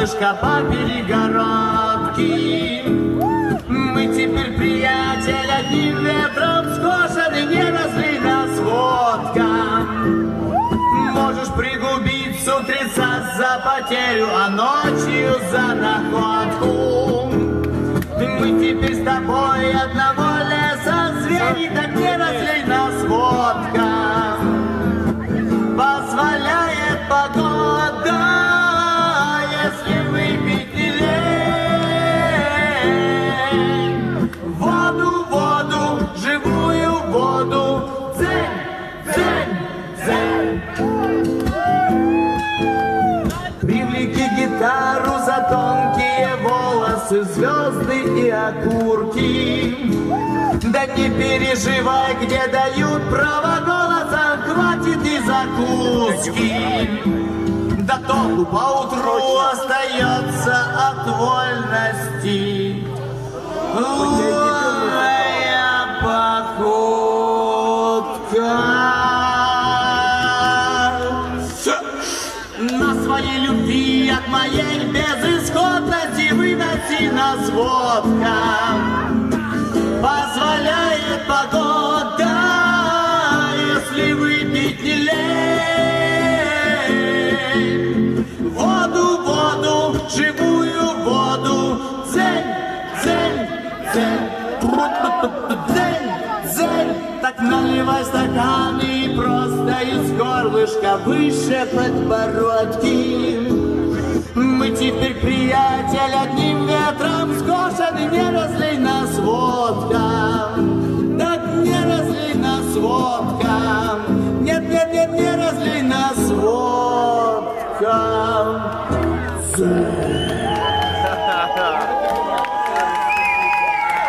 горлышко по перегородке. Мы теперь приятель одним ветром скошены, не разлей нас водка. Можешь пригубить с утреца за потерю, а ночью за находку. Мы теперь с тобой одного леса звери, так не разлей нас Воду, воду, живую воду, дзень, дзень, дзень. Привлеки гитару за тонкие волосы, звезды и окурки. Да не переживай, где дают право голоса, хватит и закуски. Да толку поутру остается от вольности. Своей любви от моей безысходности выноси нас водка. Позволяет погода, если выпить не лень. Воду, воду, живую воду, дзень, дзень. Так наливай стаканы и просто из горлышка выше подбородки. Мы теперь приятель одним ветром скошены, не разлей нас водка. Так не разлей нас водка. Нет, нет, нет, не разлей нас водка. Дзень.